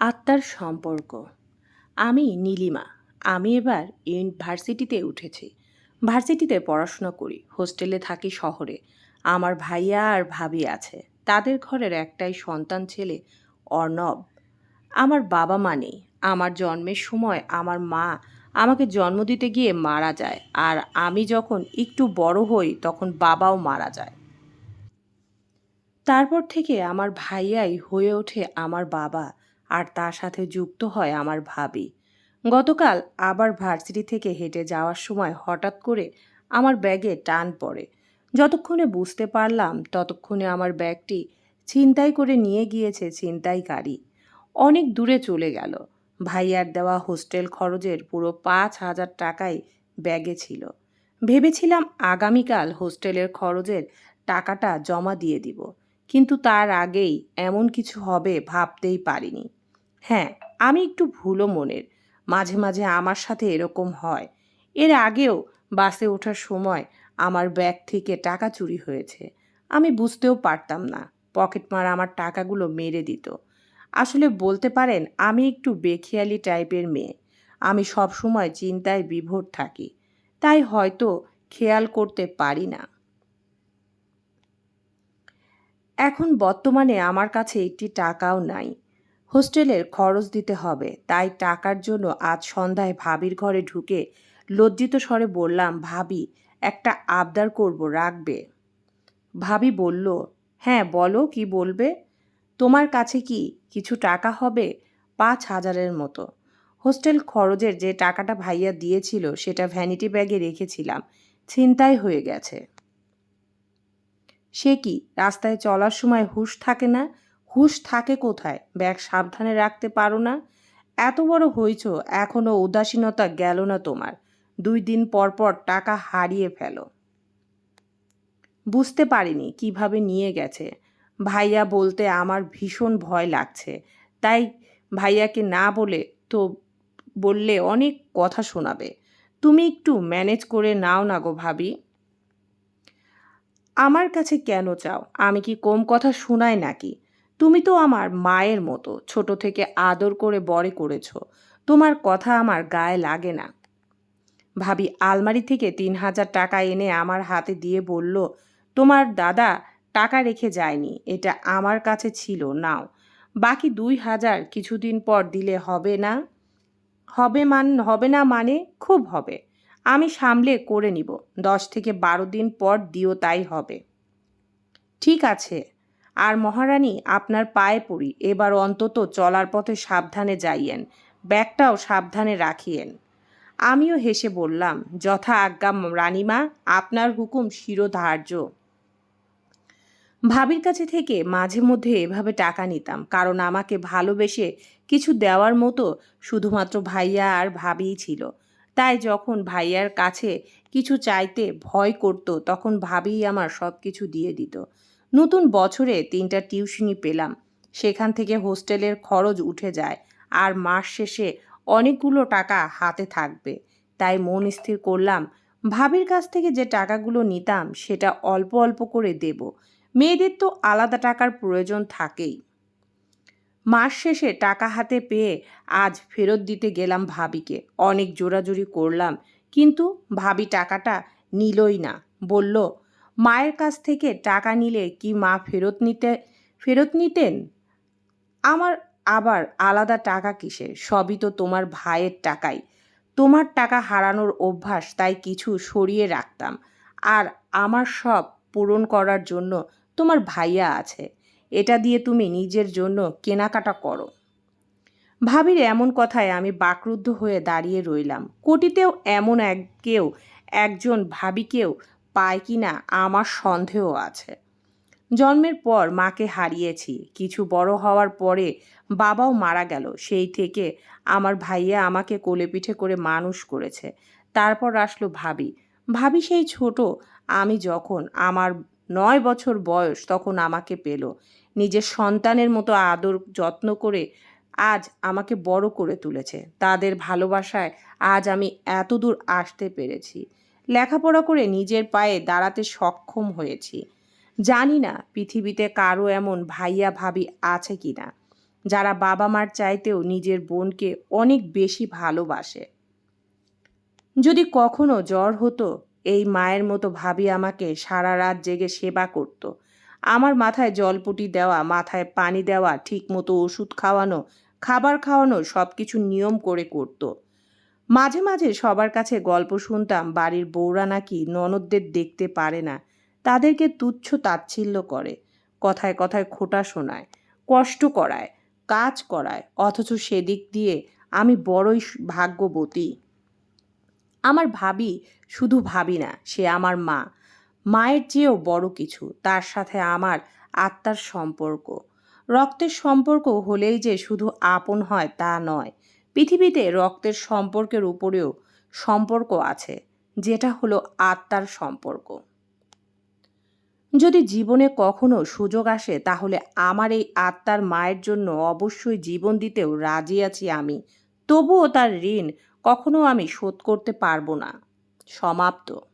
আত্মার সম্পর্ক। আমি নীলিমা। আমি এবার ইউনিভার্সিটিতে উঠেছি। ভার্সিটিতে পড়াশোনা করি, হোস্টেলে থাকি শহরে। আমার ভাইয়া আর ভাবি আছে। তাদের ঘরের একটাই সন্তান ছেলে অর্ণব। আমার বাবা মা নেই। আমার জন্মের সময় আমার মা আমাকে জন্ম দিতে গিয়ে মারা যায় আর আমি যখন একটু বড় হই তখন বাবাও মারা যায়। তারপর থেকে আমার ভাইয়াই হয়ে ওঠে আমার বাবা। আর তার সাথে যুক্ত হয় আমার ভাবি। গতকাল আবার ভার্সিটি থেকে হেঁটে যাওয়ার সময় হঠাৎ করে আমার ব্যাগে টান পড়ে। যতক্ষণে বুঝতে পারলাম, ততক্ষণে আমার ব্যাগটি ছিনতাই করে নিয়ে গিয়েছে ছিনতাইকারী। অনেক দূরে চলে গেল। ভাইয়ার দেওয়া হোস্টেল খরচের পুরো পাঁচ হাজার টাকাই ব্যাগে ছিল। ভেবেছিলাম আগামীকাল হোস্টেলের খরচের টাকাটা জমা দিয়ে দিব, কিন্তু তার আগেই এমন কিছু হবে ভাবতেই পারিনি। হ্যাঁ আমি একটু ভুলো মনের। মাঝে মাঝে আমার সাথে এরকম হয়। এর আগেও বাসে ওঠার সময় আমার ব্যাগ থেকে টাকা চুরি হয়েছে। আমি বুঝতেও পারতাম না, পকেটমার আমার টাকাগুলো মেরে দিত। আসলে বলতে পারেন, আমি একটু বেখিয়ালি টাইপের মেয়ে। আমি সব সময় চিন্তায় বিভোর থাকি। তাই হয়তো খেয়াল করতে পারি না। এখন বর্তমানে আমার কাছে একটি টাকাও নাই। হোস্টেলের খরচ দিতে হবে। তাই টাকার জন্য আজ সন্ধ্যায় ভাবির ঘরে ঢুকে লজ্জিত স্বরে বললাম, ভাবি, একটা আবদার করব, রাখবে? ভাবি বলল হ্যাঁ বলো, কি বলবে? তোমার কাছে কি কিছু টাকা হবে? পাঁচ হাজারের মতো। হোস্টেল খরচের যে টাকাটা ভাইয়া দিয়েছিল, সেটা ভ্যানিটি ব্যাগে রেখেছিলাম। ছিনতাই হয়ে গেছে। সে কি, রাস্তায় চলার সময় হুঁশ থাকে না? হুঁশ থাকে কোথায়? ব্যাগ সাবধানে রাখতে পারো না? এত বড় হইছ এখনও উদাসীনতা গেল না তোমার। দুই দিন পর পর টাকা হারিয়ে ফেলো। বুঝতে পারিনি কীভাবে নিয়ে গেছে। ভাইয়া বলতে আমার ভীষণ ভয় লাগছে। তাই ভাইয়াকে না বলে তো বললে অনেক কথা শোনাবে। তুমি একটু ম্যানেজ করে নাও না গো ভাবি। আমার কাছে কেন চাও? আমি কি কম কথা শোনাই নাকি? তুমি তো আমার মায়ের মতো, ছোট থেকে আদর করে বড়ে করেছ। তোমার কথা আমার গায়ে লাগে না। ভাবি আলমারি থেকে তিন হাজার টাকা এনে আমার হাতে দিয়ে বলল, তোমার দাদা টাকা রেখে যায়নি, এটা আমার কাছে ছিল, নাও। বাকি দুই হাজার কিছুদিন পর দিলে হবে না? হবে মান, হবে না মানে খুব হবে। আমি সামলে করে নিব, দশ থেকে বারো দিন পর দিও তাই হবে। ঠিক আছে। আর মহারানী আপনার পায়ে পড়ি, এবার অন্তত চলার পথে সাবধানে যাইয়েন, ব্যাগটাও সাবধানে রাখিয়েন। আমিও হেসে বললাম, যথা আজ্ঞা রানীমা, আপনার হুকুম শিরোধার্য। ভাবির কাছে থেকে মাঝে মধ্যে এভাবে টাকা নিতাম, কারণ আমাকে ভালোবেসে কিছু দেওয়ার মতো শুধুমাত্র ভাইয়া আর ভাবিই ছিল। তাই যখন ভাইয়ার কাছে কিছু চাইতে ভয় করতো, তখন ভাবিই আমার সব কিছু দিয়ে দিত। নতুন বছরে তিনটা টিউশনি পেলাম। সেখান থেকে হোস্টেলের খরচ উঠে যায় আর মাস শেষে অনেকগুলো টাকা হাতে থাকবে। তাই মন স্থির করলাম, ভাবির কাছ থেকে যে টাকাগুলো নিতাম সেটা অল্প অল্প করে দেব। মেয়েদের তো আলাদা টাকার প্রয়োজন থাকেই। মাস শেষে টাকা হাতে পেয়ে আজ ফেরত দিতে গেলাম ভাবিকে। অনেক জোরাজুরি করলাম, কিন্তু ভাবি টাকাটা নিলই না। বলল মায়ের কাছ থেকে টাকা নিলে কি মা ফেরত নিতে, ফেরত নিতেন? আমার আবার আলাদা টাকা কিসের? সবই তো তোমার ভাইয়ের টাকাই। তোমার টাকা হারানোর অভ্যাস, তাই কিছু সরিয়ে রাখতাম। আর আমার সব পূরণ করার জন্য তোমার ভাইয়া আছে। এটা দিয়ে তুমি নিজের জন্য কেনাকাটা করো। ভাবির এমন কথায় আমি বাকরুদ্ধ হয়ে দাঁড়িয়ে রইলাম। কোটিতেও এমন এক কেউ, একজন ভাবিকেও পায় কি না আমার সন্দেহ আছে। জন্মের পর মাকে হারিয়েছি। কিছু বড় হওয়ার পরে বাবাও মারা গেল। সেই থেকে আমার ভাইয়া আমাকে কোলে পিঠে করে মানুষ করেছে। তারপর আসলো ভাবি। ভাবি সেই ছোট। আমি যখন আমার নয় বছর বয়স তখন আমাকে পেল। নিজের সন্তানের মতো আদর, যত্ন করে আজ আমাকে বড় করে তুলেছে। তাদের ভালোবাসায় আজ আমি এত দূর আসতে পেরেছি। লেখাপড়া করে নিজের পায়ে দাঁড়াতে সক্ষম হয়েছি জানি না পৃথিবীতে কারও এমন ভাইয়া ভাবি আছে কি না যারা বাবা মার চাইতেও নিজের বোনকে অনেক বেশি ভালোবাসে যদি কখনো জ্বর হতো, এই মায়ের মতো ভাবি আমাকে সারা রাত জেগে সেবা করত। আমার মাথায় জলপুটি দেওয়া, মাথায় পানি দেওয়া, ঠিকমতো ওষুধ খাওয়ানো, খাবার খাওয়ানো সব কিছু নিয়ম করে করত। মাঝে মাঝে সবার কাছে গল্প শুনতাম, বাড়ির বউরা নাকি ননদদের দেখতে পারে না। তাদেরকে তুচ্ছ তাচ্ছিল্য করে, কথায় কথায় খোটা শোনায়, কষ্ট করায়, কাজ করায়, অথচ সেদিক দিয়ে আমি বড়ই ভাগ্যবতী। আমার ভাবি শুধু ভাবি না, সে আমার মা। মায়ের চেয়েও বড় কিছু, তার সাথে আমার আত্মার সম্পর্ক। রক্তের সম্পর্ক হলেই যে শুধু আপন হয় তা নয় পৃথিবীতে রক্তের সম্পর্কের উপরেও সম্পর্ক আছে, যেটা হলো আত্মার সম্পর্ক। যদি জীবনে কখনো সুযোগ আসে, তাহলে আমার এই আত্মার মায়ের জন্য অবশ্যই জীবন দিতেও রাজি আছি আমি। তবুও তার ঋণ কখনো আমি শোধ করতে পারব না। সমাপ্ত।